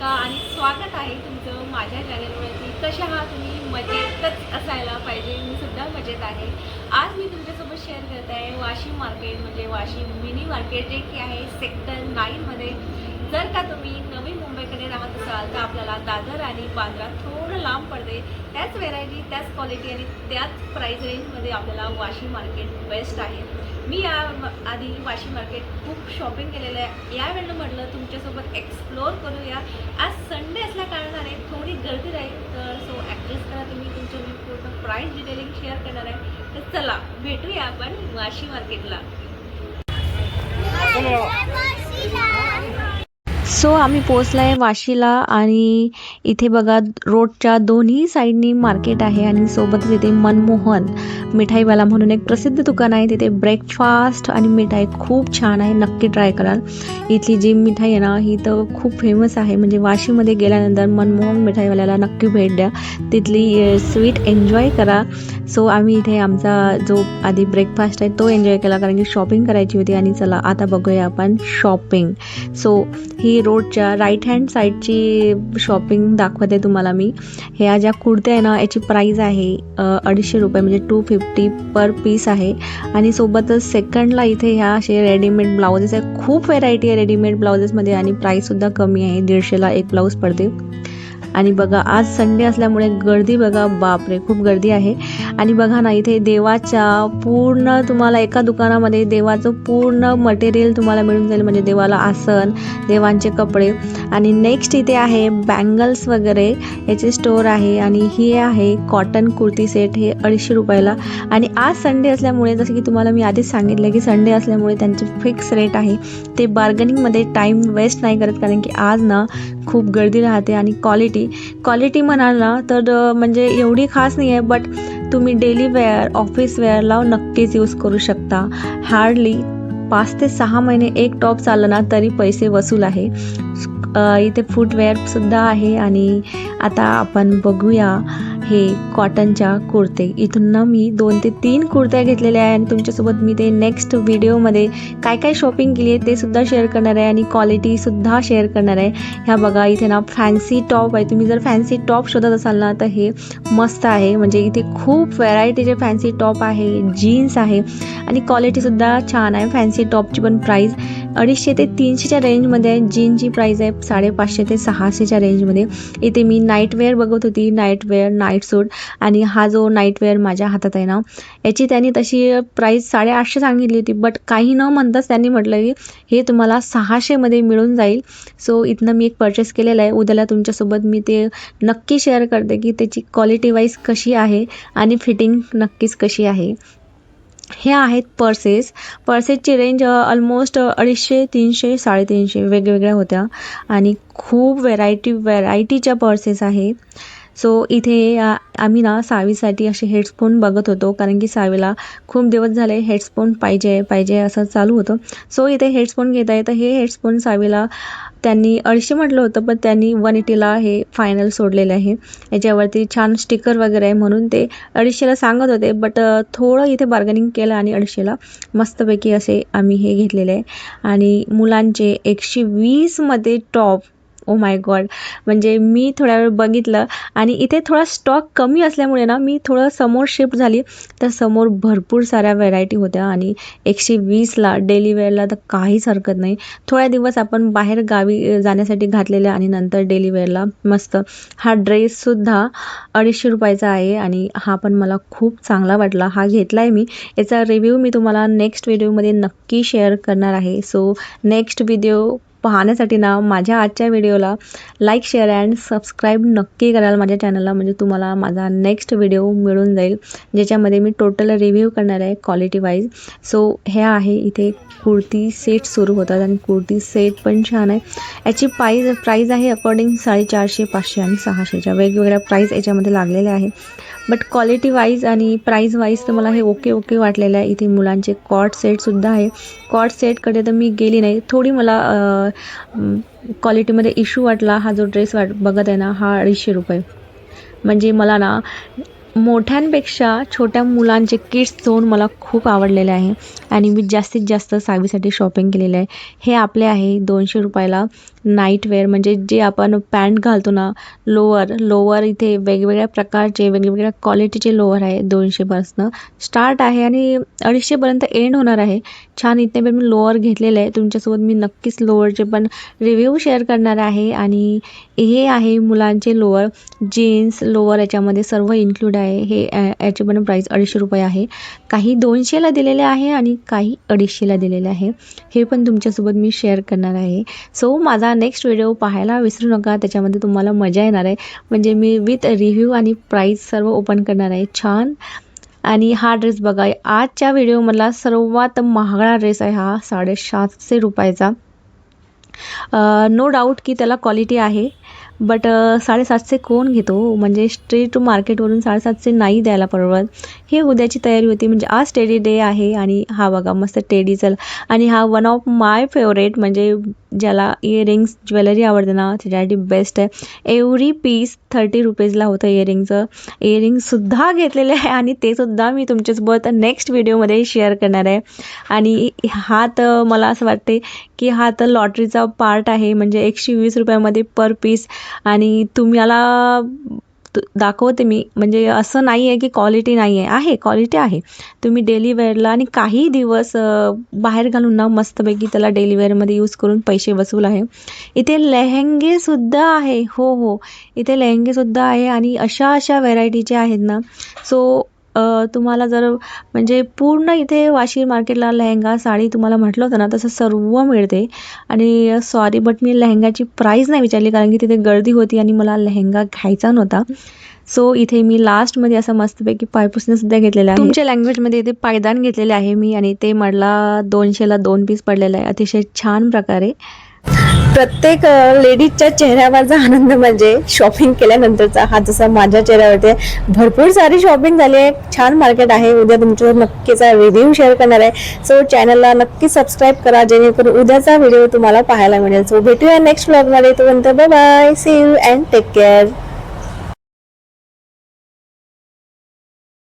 प्रियंका आणि स्वागत आहे तुमचं माझ्या चॅनलवरती कशा हा तुम्ही? मजेतच असायला पाहिजे. मी सुद्धा मजेत आहे. आज मी तुमच्यासोबत शेअर करत आहे वाशिम मार्केट म्हणजे वाशिम मिनी मार्केट जे की आहे सेक्टर नाईनमध्ये जर का तुम्ही नवी मुंबईकडे राहत असाल तर आपल्याला दादर आणि बांद्रा थोडं लांब पडते. त्याच व्हेरायटी त्याच क्वालिटी आणि त्याच प्राईस रेंजमध्ये आपल्याला वाशिम मार्केट बेस्ट आहे. मी या आधी वाशी मार्केट खूप शॉपिंग केलेलं आहे. यावेळेला म्हटलं तुमच्यासोबत एक्सप्लोअर करूया. आज संडे असल्या कारणाने थोडी गर्दी राहील. तर सो ॲडजस्ट करा तुम्ही. तुमचं मी पूर्ण प्राईस डिटेलिंग शेअर करणार आहे. तर चला भेटूया आपण वाशी मार्केटला सो आम्ही पोचला आहे वाशीला आणि इथे बघा रोडच्या दोन्ही साईडनी मार्केट आहे आणि सोबतच इथे मनमोहन मिठाईवाला म्हणून एक प्रसिद्ध दुकान आहे. तिथे ब्रेकफास्ट आणि मिठाई खूप छान आहे. नक्की ट्राय कराल. इथली जी मिठाई आहे ना ही तर खूप फेमस आहे. म्हणजे वाशीमध्ये गेल्यानंतर मनमोहन मिठाईवाल्याला नक्की भेट द्या. तिथली स्वीट एन्जॉय करा. सो आम्ही इथे आमचा जो आधी ब्रेकफास्ट आहे तो एन्जॉय केला. कारण की शॉपिंग करायची होती आणि चला आता बघूया आपण शॉपिंग सो ही रोडच्या राईट हँड साईडची शॉपिंग दाखवते तुम्हाला मी. ह्या ज्या कुर्त्या आहे ना याची प्राईज आहे अडीचशे रुपये म्हणजे टू फिफ्टी पर पीस आहे. आणि सोबतच सेकंडला इथे ह्या असे रेडीमेड ब्लाउजेस आहे. खूप व्हेरायटी आहे रेडीमेड ब्लाउजेसमध्ये आणि प्राईससुद्धा कमी आहे. दीडशेला एक ब्लाऊज पडते. आणि बघा आज संडे असल्यामुळे गर्दी बघा बापरे खूप गर्दी आहे. आणि बघा ना इथे देवाच्या पूर्ण तुम्हाला एका दुकानामध्ये देवाचं पूर्ण मटेरियल तुम्हाला मिळून जाईल. म्हणजे देवाला आसन देवांचे कपडे. आणि नेक्स्ट इथे आहे बँगल्स वगैरे. याचे स्टोर आहे. आणि ही आहे कॉटन कुर्ती सेट हे अडीचशे रुपयाला. आणि आज संडे असल्यामुळे जसं की तुम्हाला मी आधीच सांगितलं की संडे असल्यामुळे त्यांचे फिक्स रेट आहे. ते बार्गनिंगमध्ये टाईम वेस्ट नाही करत. कारण की आज ना खूप गर्दी राहते आणि क्वालिटी क्वालिटी म्हणाल ना तर म्हणजे एवढी खास नाही आहे बट तुम्ही डेली वेअर ऑफिस वेअरला नक्कीच यूज करू शकता. हार्डली पाच ते सहा महिने एक टॉप चाललं ना तरी पैसे वसूल आहे. इथे फुटवेअरसुद्धा आहे आणि आता आपण बघूया. हे कॉटनच्या कुर्ते. इथून ना मी दोन ते तीन कुर्त्या घेतलेल्या आहे आणि तुमच्यासोबत मी ते नेक्स्ट व्हिडिओमध्ये काय काय शॉपिंग केली आहे ते सुद्धा शेअर करणार आहे आणि क्वालिटीसुद्धा शेअर करणार आहे. ह्या बघा इथे ना फॅन्सी टॉप आहे. तुम्ही जर फॅन्सी टॉप शोधत असाल ना तर हे मस्त आहे. म्हणजे इथे खूप व्हरायटीचे फॅन्सी टॉप आहे जीन्स आहे आणि क्वालिटीसुद्धा छान आहे. फॅन्सी टॉपची पण प्राईस अडीचशे ते तीनशेच्या रेंजमध्ये आहे. जीनची प्राईस आहे साडेपाचशे ते सहाशेच्या रेंजमध्ये इथे मी नाईटवेअर बघत होती. नाईटवेअर नाईट सूट आणि हा जो नाईटवेअर माझ्या हातात आहे ना याची त्यांनी तशी प्राईस साडेआठशे सांगितली होती बट काही न म्हणताच त्यांनी म्हटलं की हे तुम्हाला सहाशेमध्ये मिळून जाईल. सो इथनं मी एक परचेस केलेलं आहे. उद्याला तुमच्यासोबत मी ते नक्की शेअर करते की त्याची क्वालिटी वाईज कशी आहे आणि फिटिंग नक्कीच कशी आहे. हे आहेत पर्सेस पर्सेसची रेंज ऑलमोस्ट अडीचशे तीनशे साडेतीनशे वेगवेगळ्या होत्या. आणि खूप व्हेरायटी व्हेरायटीच्या पर्सेस आहे. सो इथे आम्ही ना सावीसाठी असे हेडफोन बघत होतो कारण की सावीला खूप दिवस झाले हेडफोन पाहिजे पाहिजे असं चालू होतं. सो इथे हेडफोन घेता येतं. हे हेडफोन सावीला त्यांनी अडीचशे म्हटलं होतं पण त्यांनी वन एटीला हे फायनल सोडलेलं आहे. याच्यावरती छान स्टिकर वगैरे आहे म्हणून ते अडीचशेला सांगत होते बट थोडं इथे बार्गनिंग केलं आणि अडीचशेला मस्तपैकी असे आम्ही हे घेतलेले आहे. आणि मुलांचे एकशे वीसमध्ये टॉप ओ माय गॉड म्हणजे मी थोड्या वेळ बघितलं आणि इथे थोडा स्टॉक कमी असल्यामुळे ना मी थोडं समोर शिफ्ट झाली. तर समोर भरपूर साऱ्या व्हरायटी होत्या आणि एकशे वीसला डेली वेअरला तर काहीच हरकत नाही. थोड्या दिवस आपण बाहेर गावी जाण्यासाठी घातलेल्या आणि नंतर डेली वेअरला मस्त. हा ड्रेससुद्धा अडीचशे रुपयाचा आहे आणि हा पण मला खूप चांगला वाटला. हा घेतला आहे मी. याचा रिव्ह्यू मी तुम्हाला नेक्स्ट व्हिडिओमध्ये नक्की शेअर करणार आहे. सो नेक्स्ट व्हिडिओ पाहण्यासाठी ना माझ्या आजच्या व्हिडिओला लाईक शेअर अँड सबस्क्राईब नक्की कराल माझ्या चॅनलला म्हणजे तुम्हाला माझा नेक्स्ट व्हिडिओ मिळून जाईल ज्याच्यामध्ये मी टोटल रिव्ह्यू करणार आहे क्वालिटी वाईज सो हे आहे इथे कुर्ती सेट सुरू होतात आणि कुर्ती सेट पण छान आहे. याची प्राईज प्राईज आहे अकॉर्डिंग साडेचारशे पाचशे आणि सहाशेच्या वेगवेगळ्या प्राईज याच्यामध्ये लागलेल्या आहे. बट क्वालिटी वाईज आणि प्राईज वाईज तर मला हे ओके ओके वाटलेलं आहे. इथे मुलांचे कॉट सेटसुद्धा आहे. कॉट सेटकडे तर मी गेली नाही. थोडी मला क्वालिटीमध्ये इश्यू वाटला. हा जो ड्रेस वाट बघत आहे ना हा अडीचशे रुपये. म्हणजे मला ना मोठ्यांपेक्षा छोट्या मुलांचे किड्स झोन मला खूप आवडलेले आहे. आणि मी जास्तीत जास्त सावीसाठी शॉपिंग केलेलं आहे. हे आपले आहे दोनशे रुपयाला नाईटवेअर म्हणजे जे आपण पॅन्ट घालतो ना लोअर लोअर इथे वेगवेगळ्या प्रकारचे वेगवेगळ्या क्वालिटीचे लोअर आहे दोनशेपासनं स्टार्ट आहे आणि अडीचशेपर्यंत एंड होणार आहे. छान इथे पण मी लोअर घेतलेलं आहे. तुमच्यासोबत मी नक्कीच लोअरचे पण रिव्ह्यू शेअर करणार आहे. आणि हे आहे मुलांचे लोअर जीन्स लोअर याच्यामध्ये सर्व इन्क्लूड आहे. हे याची पण प्राईस अडीचशे रुपये आहे. काही दोनशेला दिलेले आहे आणि काही अडीचशेला दिलेले आहे. हे पण तुमच्यासोबत मी शेअर करणार आहे. सो माझा नेक्स्ट व्हिडिओ पाहायला विसरू नका. त्याच्यामध्ये तुम्हाला मजा येणार आहे. म्हणजे मी विथ रिव्ह्यू आणि प्राईस सर्व ओपन करणार आहे. छान. आणि हा ड्रेस बघा आजच्या व्हिडिओमधला सर्वात महागडा ड्रेस आहे हा. साडेसातशे रुपयाचा. नो डाऊट की त्याला क्वालिटी आहे. बट uh, साडेसातशे कोण घेतो? म्हणजे स्ट्रीट मार्केटवरून साडेसातशे नाही द्यायला परवडत. हे उद्याची तयारी होती. म्हणजे आज टेडी डे आहे आणि हा बघा मस्त टेडीचं आणि हा वन ऑफ माय फेवरेट म्हणजे ज्याला इयरिंग्स ज्वेलरी आवडते ना त्याच्यासाठी बेस्ट आहे. एव्हरी पीस थर्टी रुपीजला होतं इयरिंगचं इयरिंगसुद्धा घेतलेले आहे आणि ते सुद्धा मी तुमच्यासोबत नेक्स्ट व्हिडिओमध्ये शेअर करणार आहे. आणि हा तर मला असं वाटते की हा तर लॉटरीचा पार्ट आहे. म्हणजे एकशे वीस रुपयामध्ये पर पीस आणि तुम्हाला दाखवते मी. म्हणजे असं नाही आहे की क्वालिटी नाही आहे आहे क्वालिटी आहे. तुम्ही डेली वेअरला आणि काही दिवस बाहेर घालून ना मस्तपैकी त्याला डेली वेअरमध्ये यूज करून पैसे वसूल आहे. इथे लेहेंगेसुद्धा आहे. हो हो. इथे लेहेंगेसुद्धा आहे आणि अशा अशा व्हेरायटीचे आहेत ना. सो तुम्हाला जर म्हणजे पूर्ण इथे वाशी मार्केटला लेहंगा साडी तुम्हाला म्हटलं होतं ना तसं सर्व मिळते. आणि सॉरी बट मी लेहंगाची प्राईस नाही विचारली कारण की तिथे गर्दी होती आणि मला लेहंगा घ्यायचा नव्हता. सो इथे मी लास्टमध्ये असं मस्तपैकी पायपुसणं सुद्धा घेतलेलं आहे तुमच्या लँग्वेजमध्ये इथे पायदान घेतलेले आहे मी आणि ते मला दोनशेला दोन पीस पडलेलं आहे. अतिशय छान प्रकारे. प्रत्येक लेडीजच्या चेहऱ्यावरचा आनंद म्हणजे शॉपिंग केल्यानंतरचा. हा जसा माझ्या चेहऱ्यावरती आहे. भरपूर सारी शॉपिंग झाली आहे. छान मार्केट आहे. उद्या तुमच्यावर नक्कीचा रिव्ह्यू शेअर करणार आहे. सो चॅनलला नक्की सबस्क्राईब करा. जेणेकरून उद्याचा व्हिडिओ तुम्हाला पाहायला मिळेल. सो भेटूया नेक्स्ट ब्लॉगमध्ये तोपर्यंत bye bye see you and take care